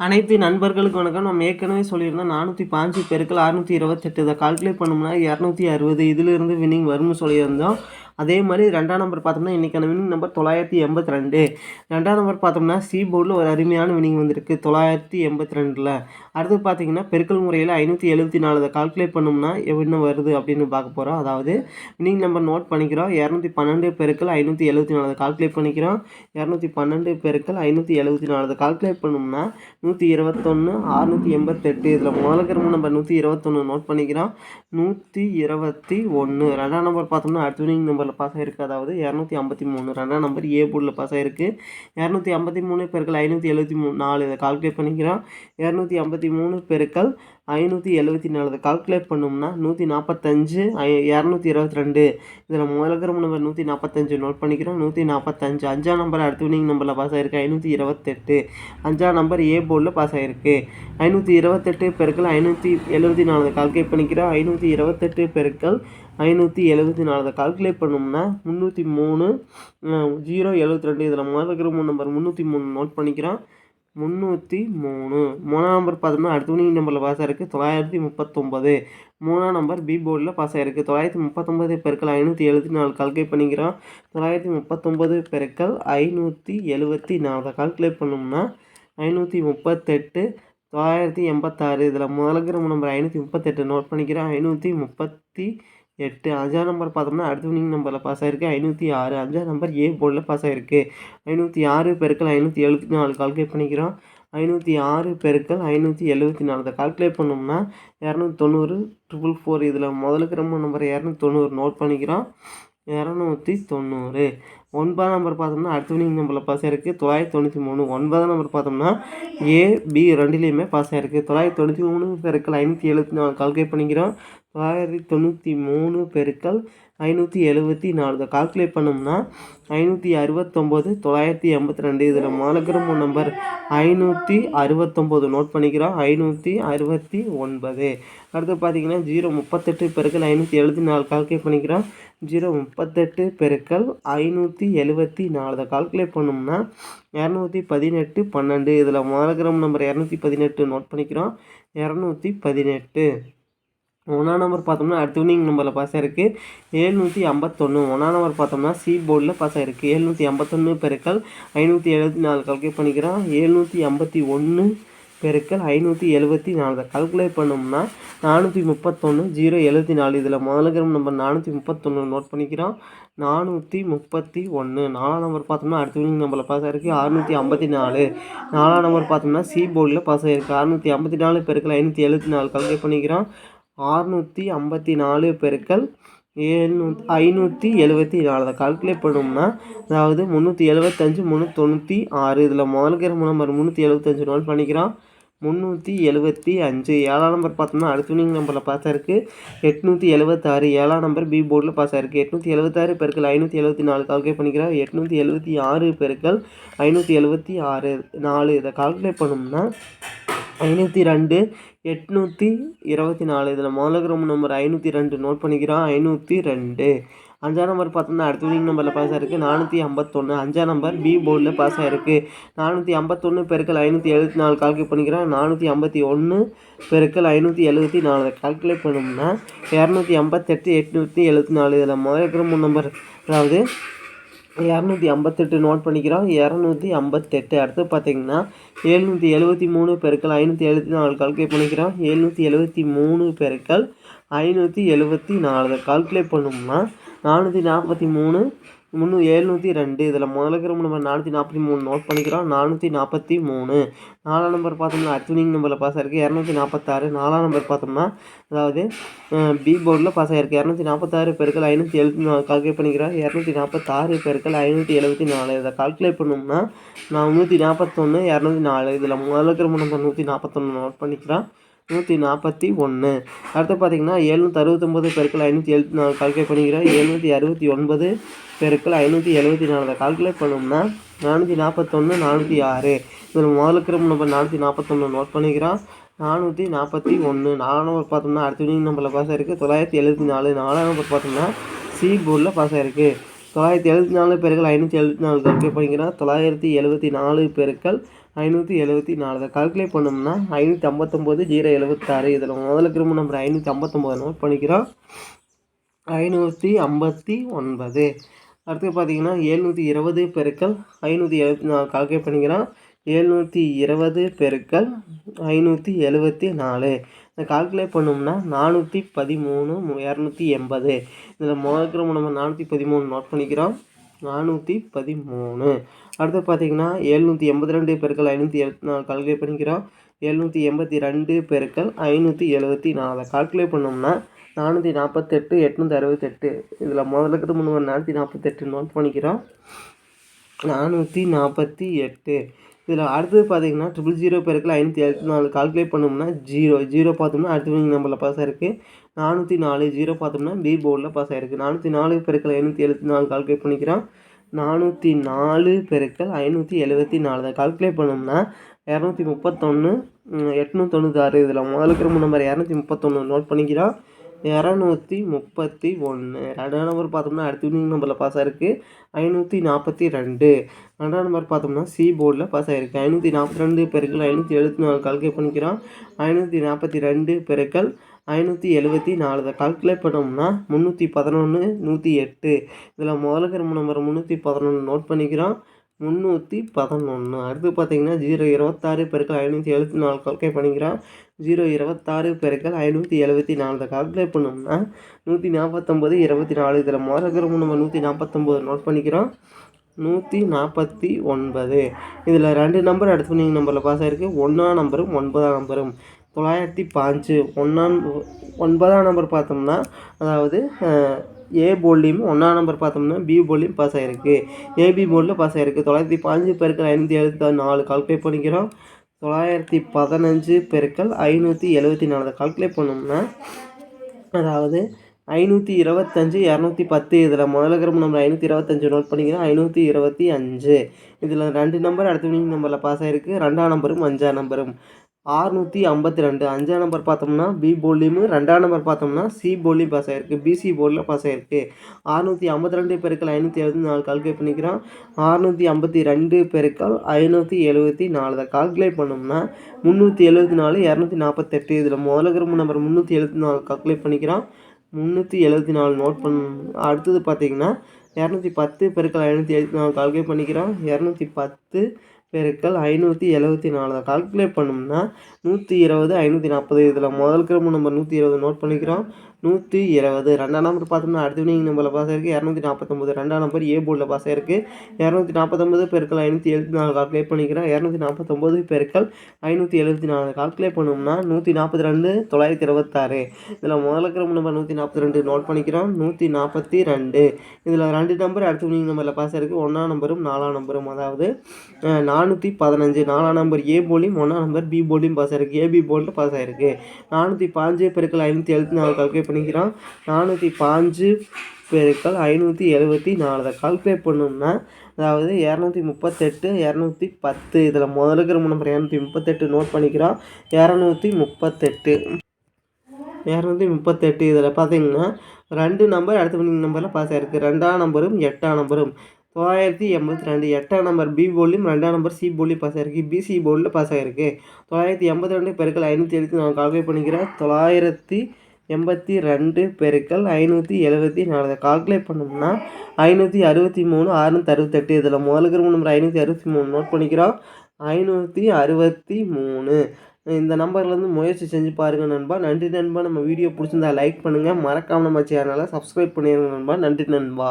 அனைத்து நண்பர்களுக்கு வணக்கம். நம்ம ஏற்கனவே சொல்லியிருந்தோம் நானூற்றி பாஞ்சு பெருக்கள் அறுநூற்றி இருபத்தெட்டு இதை கால்குலேட் பண்ணோம்னா இரநூத்தி அறுபது இதிலிருந்து வினிங் வரும்னு சொல்லியிருந்தோம். அதே மாதிரி ரெண்டாம் நம்பர் பார்த்தோம்னா இன்றைக்கான வின்னிங் நம்பர் தொள்ளாயிரத்தி எண்பத்தி ரெண்டு. ரெண்டாம் நம்பர் பார்த்தோம்னா சி போர்டில் ஒரு அருமையான வினிங் வந்திருக்கு தொள்ளாயிரத்தி எண்பத்தி ரெண்டில். அடுத்து பார்த்தீங்கன்னா பெருக்கல் முறையில் ஐநூற்றி எழுபத்தி நாலு அதை கால்குலேட் பண்ணோம்னா என்ன வருது அப்படின்னு பார்க்க போகிறோம் அதாவது வினிங் நம்பர் நோட் பண்ணிக்கிறோம் இரநூத்தி பன்னெண்டு பெருக்கள் ஐநூற்றி எழுபத்தி நாலு கால்குலேட் பண்ணிக்கிறோம். இரநூத்தி பன்னெண்டு பெருக்கள் ஐநூற்றி எழுபத்தி நாலு கால்குலேட் பண்ணோம்னா நூற்றி இருபத்தொன்று அறுநூற்றி எண்பத்தெட்டு இதில் முதல்ல கிரம நம்பர் நூற்றி இருபத்தொன்று நோட் பண்ணிக்கிறோம். நூற்றி இருபத்தி ஒன்று ரெண்டாம் நம்பர் பார்த்தோம்னா அடுத்த வினிங் போர்டில் பாஸ் ஆகிருக்கு அதாவது இரநூத்தி ஐம்பத்தி மூணு ரெண்டாம் நம்பர் ஏ போர்டில் பாஸ் ஆகிருக்கு இரநூத்தி ஐம்பத்தி மூணு பெருக்கள் ஐநூற்றி எழுபத்தி மூணு நாலு இதை கால்குலேட் பண்ணிக்கிறோம். இரநூத்தி ஐம்பத்தி மூணு பெருக்கள் ஐநூற்றி எழுபத்தி நாலு இதை கால்குலேட் பண்ணோம்னா நூற்றி நாற்பத்தஞ்சு ஐ இரநூத்தி இருபத்தி ரெண்டு. இதில் முதல்கிற நம்பர் நூற்றி நாற்பத்தஞ்சு நோட் பண்ணிக்கிறோம். நூற்றி நாற்பத்தஞ்சு அஞ்சாம் நம்பர் அடுத்த வினிங் நம்பரில் பாஸ் ஆகிருக்கு ஐநூற்றி இருபத்தெட்டு அஞ்சாம் நம்பர் ஏ போர்டில் பாஸ் ஆகிருக்கு ஐநூற்றி இருபத்தெட்டு பெருக்கள் ஐநூற்றி எழுபத்தி நாலு கால்குலேட் பண்ணிக்கிறோம். ஐநூற்றி இருபத்தெட்டு பெருக்கள் ஐநூற்றி எழுபத்தி நாலு. கால்குலேட் பண்ணோம்னா முந்நூற்றி மூணு ஜீரோ எழுபத்தி ரெண்டு. இதில் முதல்ல இருக்கிற மூணு நம்பர் முந்நூற்றி மூணு நோட் பண்ணிக்கிறோம். முந்நூற்றி மூணு. மூணாம் நம்பர் பார்த்தோம்னா அடுத்த மணி நம்பரில் பாஸ் ஆகிருக்கு தொள்ளாயிரத்தி முப்பத்தொம்பது மூணாம் நம்பர் பி போர்டில் பாஸ் ஆகிருக்கு தொள்ளாயிரத்தி முப்பத்தொம்பது பெருக்கள் ஐநூற்றி எழுபத்தி நாலு. கால்குலேட் பண்ணிக்கிறோம். தொள்ளாயிரத்தி முப்பத்தொம்பது பெருக்கள் ஐநூற்றி எழுபத்தி நாலு. கால்குலேட் பண்ணோம்னா ஐநூற்றி முப்பத்தெட்டு. தொள்ளாயிரத்தி எண்பத்தாறு. இதில் முதல்கிற நம்பர் ஐநூற்றி முப்பத்தெட்டு. நோட் பண்ணிக்கிறேன் ஐநூற்றி முப்பத்தி எட்டு. அஞ்சாம் நம்பர் பார்த்தோம்னா அடுத்த வினிங் நம்பரில் பாஸ் ஆகிருக்கு ஐநூற்றி ஆறு. அஞ்சாம் நம்பர் ஏ போர்டில் பாஸ் ஆகிருக்கு ஐநூற்றி ஆறு பெருக்கள் ஐநூற்றி எழுபத்தி நாலு. கால்குலேட் பண்ணிக்கிறோம். ஐநூற்றி ஆறு பெருக்கள் ஐநூற்றி எழுபத்தி நாலு. அதை கால்குலேட் பண்ணோம்னா இரநூத்தி தொண்ணூறு ட்ரிபிள் ஃபோர் இதில் முதலுக்கு ரொம்ப நம்பர் இரநூத்தி தொண்ணூறு நோட் பண்ணிக்கிறோம். இரநூத்தி தொண்ணூறு. ஒன்பதாம் நம்பர் பார்த்தோம்னா அடுத்த வினிங் நம்பரில் பாஸ் ஆயிருக்கு. தொள்ளாயிரத்தி தொண்ணூற்றி மூணு. ஒன்பதாம் நம்பர் பார்த்தோம்னா ஏ பி ரெண்டுலேயுமே பாஸ் ஆயிருக்கு. தொள்ளாயிரத்தி தொண்ணூற்றி மூணு பெருக்கள் ஐநூற்றி எழுபத்தி நாலு கால்குலேட் பண்ணிக்கிறோம். தொள்ளாயிரத்தி தொண்ணூற்றி மூணு பெருக்கள் ஐநூற்றி எழுபத்தி நாலு. கால்குலேட் பண்ணோம்னா ஐநூற்றி அறுபத்தொம்போது தொள்ளாயிரத்தி எண்பத்தி ரெண்டு. இதில் மாலகிரம நம்பர் ஐநூற்றி அறுபத்தொம்போது. நோட் பண்ணிக்கிறோம் ஐநூற்றி அறுபத்தி ஒன்பது. அடுத்து பார்த்தீங்கன்னா ஜீரோ முப்பத்தெட்டு பெருக்கள் ஐநூற்றி எழுபத்தி நாலு. கால்குலேட் பண்ணிக்கிறோம் ஜீரோ முப்பத்தெட்டு பெருக்கள் ஐநூற்றி எழுபத்தி நாலு. கால்குலேட் பண்ணோம்னா இரநூத்தி பதினெட்டு பன்னெண்டு. இதில் மாலகிராம் நம்பர் இரநூத்தி பதினெட்டு. நோட் பண்ணிக்கிறோம் இரநூத்தி பதினெட்டு. ஒன்றாம் நம்பர் பார்த்தோம்னா அடுத்த வினிங் நம்பரில் பாஸ் ஆயிருக்கு. ஏழ்நூற்றி ஐம்பத்தொன்று ஒன்றாம் நம்பர் பார்த்தோம்னா சி போர்டில் பாஸ் ஆயிருக்கு. ஏழ்நூற்றி ஐம்பத்தொன்று பெருக்கள் ஐநூற்றி எழுபத்தி நாலு கல்குலேட் பண்ணிக்கிறோம் ஏழ்நூற்றி ஐம்பத்தி ஒன்று பெருக்கள் ஐநூற்றி எழுபத்தி நாலு. கல்குலேட் பண்ணோம்னா நானூற்றி முப்பத்தொன்று ஜீரோ எழுபத்தி நாலு. இதில் முதல்ல கிரம் நம்பர் நானூற்றி முப்பத்தொன்று நோட் பண்ணிக்கிறோம் நானூற்றி முப்பத்தி ஒன்று நாலாம் நம்பர் பார்த்தோம்னா அடுத்த வினிங் நம்பரில் பாஸ் ஆகிருக்கு அறுநூற்றி ஐம்பத்தி நாலு. நாலாம் நம்பர் பார்த்தோம்னா சி போர்டில் பாஸ் ஆகிருக்கு அறுநூற்றி ஐம்பத்தி நாலு பெருக்கள் ஐநூற்றி எழுபத்தி நாலு. கல்குலேட் பண்ணிக்கிறோம் அறுநூற்றி ஐம்பத்தி நாலு பெருக்கல் ஏழ்நூ ஐநூற்றி எழுபத்தி நாலு. கால்குலேட் பண்ணோம்னா அதாவது முந்நூற்றி எழுபத்தஞ்சு முந்நூற்றி தொண்ணூற்றி ஆறு. இதில் முதல்கிற நம்பர் முந்நூற்றி எழுபத்தஞ்சு நாள் பண்ணிக்கிறோம் முந்நூற்றி எழுபத்தி அஞ்சு. ஏழாம் நம்பர் பார்த்தோம்னா அடுத்த வினிங் நம்பரில் பாஸ் ஆயிருக்கு. எட்நூற்றி எழுபத்தாறு ஏழாம் நம்பர் பி போர்டில் பாஸ் ஆயிருக்கு. எட்நூற்றி எழுபத்தாறு பெருக்கள் ஐநூற்றி எழுபத்தி நாலு. கால்குலேட் பண்ணிக்கிறார் எட்நூற்றி எழுபத்தி ஆறு பெருக்கள் ஐநூற்றி எழுபத்தி ஆறு. நாலு. இதை கால்குலேட் பண்ணோம்னா ஐநூற்றி ரெண்டு எட்நூற்றி இருபத்தி நாலு. இதில் முதல்ல நம்பர் ஐநூற்றி ரெண்டு நோட் பண்ணிக்கிறோம். ஐநூற்றி ரெண்டு அஞ்சாம் நம்பர் பார்த்தோம்னா அடுத்த வினிங் நம்பரில் பாஸ் ஆகிருக்கு நானூற்றி ஐம்பத்தொன்று அஞ்சாம் நம்பர் பி போர்டில் பாஸ் ஆகிருக்கு நானூற்றி ஐம்பத்தொன்று பெருக்கள் ஐநூற்றி எழுபத்தி நாலு கால்குலேட் பண்ணிக்கிறேன் நானூற்றி ஐம்பத்தி ஒன்று பெருக்கள் ஐநூற்றி எழுபத்தி நாலு. கால்குலேட் பண்ணோம்னா இரநூத்தி ஐம்பத்தெட்டு எட்நூற்றி எழுபத்தி நாலு. இதில் முதல் மூணு நம்பர் அதாவது இரநூத்தி ஐம்பத்தெட்டு நோட் பண்ணிக்கிறோம். இரநூத்தி ஐம்பத்தெட்டு. அடுத்து பார்த்தீங்கன்னா எழுநூற்றி எழுபத்தி மூணு பெருக்கள் ஐநூற்றி எழுபத்தி நாலு கால்குலேட் பண்ணிக்கிறோம். எழுநூற்றி எழுபத்தி மூணு பெருக்கள் ஐநூற்றி எழுபத்தி நாலு. கால்குலேட் பண்ணோம்னா நானூற்றி நாற்பத்தி மூணு முந்நூ எழுநூற்றி ரெண்டு. இதில் முதல்ல இருக்கிற நம்பர் நானூற்றி நாற்பத்தி மூணு நோட் பண்ணிக்கிறோம். நானூற்றி நாற்பத்தி மூணு. நாலாம் நம்பர் பார்த்தோம்னா அர்ஜுனிங் நம்பரில் பாஸ் ஆகிருக்கு இரநூத்தி நாற்பத்தாறு நாலாம் நம்பர் பார்த்தோம்னா அதாவது பி போர்டில் பாஸ் ஆகிருக்கு இரநூத்தி நாற்பத்தாறு பெருக்கள் ஐநூற்றி எழுபத்தி நாலு கால்குலேட் பண்ணிக்கிறோம். இரநூத்தி நாற்பத்தாறு பெருக்கள் ஐநூற்றி எழுபத்தி நாலு. இதை கால்குலேட் பண்ணோம்னா நான் நூற்றி நாற்பத்தொன்று இரநூத்தி நாலு. இதில் முதல்ல இருக்கிற நம்பர் நூற்றி நாற்பத்தொன்று நோட் பண்ணிக்கிறேன் நூற்றி நாற்பத்தி ஒன்று அடுத்து பார்த்தீங்கன்னா எழுநூற்றி அறுபத்தொம்பது பெருக்கள் ஐநூற்றி எழுபத்தி நாலு கால்குலேட் பண்ணிக்கிறேன். எழுநூற்றி அறுபத்தி ஒன்பது பெருக்கள் ஐநூற்றி எழுபத்தி நாலு. கால்குலேட் பண்ணோம்னா நானூற்றி நாற்பத்தொன்று நானூற்றி ஆறு. இதில் முதலுக்கு நம்பர் நானூற்றி நாற்பத்தொன்று நோட் பண்ணிக்கிறோம். நானூற்றி நாற்பத்தி ஒன்று நாலாம் நம்பர் பார்த்தோம்னா அடுத்த வினிங் நம்பரில் பாஸ் இருக்குது தொள்ளாயிரத்தி எழுபத்தி நாலு நாலாம் நம்பர் பார்த்தோம்னா சி போர்டில் பாஸ் ஆகிருக்கு தொள்ளாயிரத்தி எழுபத்தி நாலு பெருக்கள் ஐநூற்றி எழுபத்தி நாலு கல்குலேட் பண்ணிங்கன்னா தொள்ளாயிரத்தி எழுபத்தி நாலு பெருக்கள் ஐநூற்றி எழுபத்தி நாலு இதை கால்குலேட் பண்ணோம்னா ஐநூற்றி ஐம்பத்தொம்போது ஜீரோ எழுபத்தாறு இதில் முதல்ல ரொம்ப நம்பர் ஐநூற்றி ஐம்பத்தொம்போது நோட் பண்ணிக்கிறோம். ஐநூற்றி ஐம்பத்தி ஒன்பது. அடுத்து பார்த்தீங்கன்னா எழுநூற்றி இருபது பெருக்கள் ஐநூற்றி எழுபத்தி நாலு கால்குலேட் பண்ணிக்கிறோம். ஏழ்நூற்றி இருபது பெருக்கள் ஐநூற்றி எழுபத்தி நாலு. இதை கால்குலேட் பண்ணோம்னா நானூற்றி பதிமூணு இரநூத்தி எண்பது இதில் முதல் நம்ம நானூற்றி பதிமூணு நோட் பண்ணிக்கிறோம். நானூற்றி பதிமூணு அடுத்து பார்த்தீங்கன்னா எழுநூற்றி எண்பத்தி ரெண்டு பெருக்கள் ஐநூற்றி எழுபத்தி நாலு கால்குலேட் பண்ணிக்கிறோம். எழுநூற்றி எண்பத்தி ரெண்டு பெருக்கள் ஐநூற்றி எழுபத்தி நாலு கால்குலேட் பண்ணோம்னா நானூற்றி நாற்பத்தெட்டு எட்நூற்றி அறுபத்தெட்டு இதில் முதல்ல இருக்கிற முன்னூறு நானூற்றி நாற்பத்தெட்டு நோட் பண்ணிக்கிறோம். நானூற்றி நாற்பத்தி எட்டு இதில் அடுத்தது பார்த்தீங்கன்னா ட்ரிபிள் ஜீரோ பெருக்கில் ஐநூற்றி எழுபத்தி நாலு கால்குலேட் பண்ணோம்னா ஜீரோ ஜீரோ பார்த்தோம்னா அடுத்த வினிங் நம்பரில் பாஸ் ஆயிருக்கு. நானூற்றி நாலு ஜீரோ பார்த்தோம்னா பி போர்டில் பாஸ் ஆயிருக்கு. நானூற்றி நாலு பெருக்கில் ஐநூற்றி எழுபத்தி நாலு கால்குலேட் பண்ணிக்கிறோம் நானூற்றி நாலு பெருக்கள் ஐநூற்றி எழுபத்தி நாலு. தான் கால்குலேட் பண்ணோம்னா இரநூத்தி முப்பத்தொன்று எட்நூத்தொண்ணூத்தாறு இதில் முதலுக்கு நம்பர் இரநூத்தி முப்பத்தொன்று நோட் பண்ணிக்கிறோம் இரநூத்தி முப்பத்தி ஒன்று. ரெண்டாவது நம்பர் பார்த்தோம்னா அடுத்த வினிங் நம்பரில் பாஸ் ஆகிருக்கு ஐநூற்றி நாற்பத்தி ரெண்டு. ரெண்டாவது நம்பர் பார்த்தோம்னா சி போர்டில் பாஸ் ஆகிருக்கு ஐநூற்றி நாற்பத்தி ரெண்டு பெருக்கள் ஐநூற்றி எழுபத்தி நாலு. கால்குலேட் பண்ணிக்கிறோம். ஐநூற்றி நாற்பத்தி ரெண்டு பெருக்கள் ஐநூற்றி எழுபத்தி நாலு. கால்குலேட் பண்ணோம்னா முந்நூற்றி பதினொன்று நூற்றி எட்டு. இதில் முதல்ல நம்பர் முந்நூற்றி பதினொன்று நோட் பண்ணிக்கிறோம். முந்நூற்றி பதினொன்று அடுத்து பார்த்தீங்கன்னா ஜீரோ இருபத்தாறு பெருக்கள் ஐநூற்றி எழுபத்தி நாலு கால்குலேட் பண்ணிக்கிறோம். ஜீரோ இருபத்தாறு பெருக்கள் ஐநூற்றி எழுபத்தி நாலு. கால்குலேட் பண்ணோம்னா நூற்றி நாற்பத்தொம்போது இருபத்தி நாலு. இதில் மோரகிரமம் நம்ம நூற்றி நாற்பத்தொம்போது நோட் பண்ணிக்கிறோம். நூற்றி நாற்பத்தி ஒன்பது. இதில் ரெண்டு நம்பர் அடுத்து நீங்கள் நம்பரில் பாஸ் ஆகிருக்கு ஒன்றாம் நம்பரும் ஒன்பதாம் நம்பரும் தொள்ளாயிரத்தி பாஞ்சு ஒன்றாம் ஒன்பதாம் நம்பர் பார்த்தோம்னா அதாவது ஏ போல்லையும் ஒன்றாம் நம்பர் பார்த்தோம்னா பி போல்லையும் பாஸ் ஆகிருக்கு ஏபி போர்டில் பாஸ் ஆகிருக்கு தொள்ளாயிரத்தி பாஞ்சு பேருக்கு ஐநூற்றி எழுபத்தி நாலு. கால்குலேட் பண்ணிக்கிறோம். தொள்ளாயிரத்தி பதினஞ்சு பெருக்கள் ஐநூற்றி எழுபத்தி நாலு. கால்குலேட் பண்ணோம்னா அதாவது ஐநூற்றி இருபத்தஞ்சி இரநூத்தி பத்து. இதில் முதல்ல கிரம நம்பர் ஐநூற்றி இருபத்தஞ்சு நோட் பண்ணிங்கன்னா ஐநூற்றி இருபத்தி அஞ்சு. இதில் ரெண்டு நம்பர் அடுத்த நம்பரில் பாஸ் ஆகிருக்கு ரெண்டாம் நம்பரும் அஞ்சாம் நம்பரும் ஆறுநூற்றி ஐம்பத்தி ரெண்டு. அஞ்சாம் நம்பர் பார்த்தோம்னா பி போலியும் ரெண்டாம் நம்பர் பார்த்தோம்னா சி போலியும் பாஸ் ஆகிருக்கு பிசி போர்டில் பாஸ் ஆகிருக்கு ஆறுநூற்றி ஐம்பத்தி ரெண்டு பெருக்கள் ஐநூற்றி எழுபத்தி நாலு கால்குலேட் பண்ணிக்கிறோம். ஆறுநூற்றி ஐம்பத்தி ரெண்டு பெருக்கள் ஐநூற்றி எழுபத்தி நாலு. தான் கால்குலேட் பண்ணோம்னா முந்நூற்றி எழுபத்தி நாலு இரநூத்தி நாற்பத்தெட்டு. இதில் முதல்ல கிரம நம்பர் முந்நூற்றி எழுபத்தி நாலு கால்குலேட் பண்ணிக்கிறோம். முந்நூற்றி எழுபத்தி நாலு நோட் பண் அடுத்தது பார்த்தீங்கன்னா இரநூத்தி பத்து பெருக்கள் ஐநூற்றி எழுபத்தி நாலு கால்குலேட் பண்ணிக்கிறோம். இரநூத்தி பத்து பெருக்கல் ஐநூற்றி எழுபத்தி நாலு தான். கால்குலேட் பண்ணோம்னா நூற்றி இருபது ஐநூற்றி நாற்பது. இதில் முதல் கிரம நம்பர் நூற்றி இருபது நோட் பண்ணிக்கிறோம். நூற்றி இருபது. ரெண்டாம் நம்பர் பார்த்தோம்னா அடுத்த வினிங் நம்பரில் பாஸ் ஆயிருக்கு. இரநூத்தி நாற்பத்தொம்பது ரெண்டாம் நம்பர் ஏ போர்டில் பாஸ் ஆயிருக்கு. இரநூத்தி நாற்பத்தொம்பது பெருக்கள் ஐநூற்றி எழுபத்தி நாலு கால்குலேட் பண்ணிக்கிறோம் இரநூத்தி நாற்பத்தொம்பது பெருக்கள் ஐநூற்றி எழுபத்தி நாலு கால்குலேட் பண்ணோம்னா நூற்றி நாற்பத்தி ரெண்டு தொள்ளாயிரத்தி இருபத்தாறு. இதில் முதல்ல கிரம நம்பர் நூற்றி நாற்பத்தி ரெண்டு நோட் பண்ணிக்கிறோம். நூற்றி நாற்பத்தி ரெண்டு. இதில் ரெண்டு நம்பர் அடுத்த வினிங் நம்பரில் பாஸ் ஆயிருக்கு. ஒன்றாம் நம்பரும் நாலாம் நம்பரும் அதாவது நானூற்றி பதினஞ்சு. நாலாம் நம்பர் ஏ போலியும் ஒன்றாம் நம்பர் பி போலியும் பாஸ் ஆயிருக்கு. ஏபி போர்டில் பாஸ் ஆயிருக்கு. நானூற்றி பாஞ்சு பெருக்கள் ஐநூற்றி எழுபத்தி நாலு கால்குலேட் பண்ணிக்கிறான். நானூற்றி பாஞ்சு பெருக்கள் ஐநூற்றி எழுபத்தி நாலு. கால்குலேட் பண்ணோம்னா அதாவது இரநூத்தி முப்பத்தெட்டு இரநூத்தி பத்து. இதில் முதல்ல இருக்கிற நம்பர் இரநூத்தி முப்பத்தெட்டு நோட் பண்ணிக்கிறோம் இரநூத்தி முப்பத்தெட்டு. இரநூத்தி முப்பத்தெட்டு. இதில் பார்த்தீங்கன்னா ரெண்டு நம்பர் அடுத்த மணி நம்பரில் பாஸ் ஆகிருக்கு ரெண்டாம் நம்பரும் எட்டாம் நம்பரும் தொள்ளாயிரத்தி எண்பத்தி ரெண்டு. எட்டாம் நம்பர் பி போர்ட்லையும் ரெண்டாம் நம்பர் சி போர்ட்லையும் பாஸ் ஆகிருக்கு பிசி போர்டில் பாஸ் ஆகிருக்கு தொள்ளாயிரத்தி எண்பத்தி ரெண்டு பெருக்கள் ஐநூற்றி எழுபத்தி நான் கால்குலேட் பண்ணிக்கிறேன் தொள்ளாயிரத்தி எண்பத்தி ரெண்டு பெருக்கள் ஐநூற்றி எழுபத்தி நாலு. கால்குலேட் பண்ணோம்னா ஐநூற்றி அறுபத்தி மூணு அறுநூற்றி அறுபத்தெட்டு. இதில் முதலுக்கு நம்பர் ஐநூற்றி அறுபத்தி மூணு நோட் பண்ணிக்கிறோம். ஐநூற்றி அறுபத்தி மூணு. இந்த நம்பர்லேருந்து முயற்சி செஞ்சு பாருங்கள் நண்பா. நன்றி நண்பா. நம்ம வீடியோ பிடிச்சிருந்தா லைக் பண்ணுங்கள் மறக்காமல் நம்ம சேனலை சப்ஸ்கிரைப் பண்ணிடுங்க நண்பா. நன்றி நண்பா.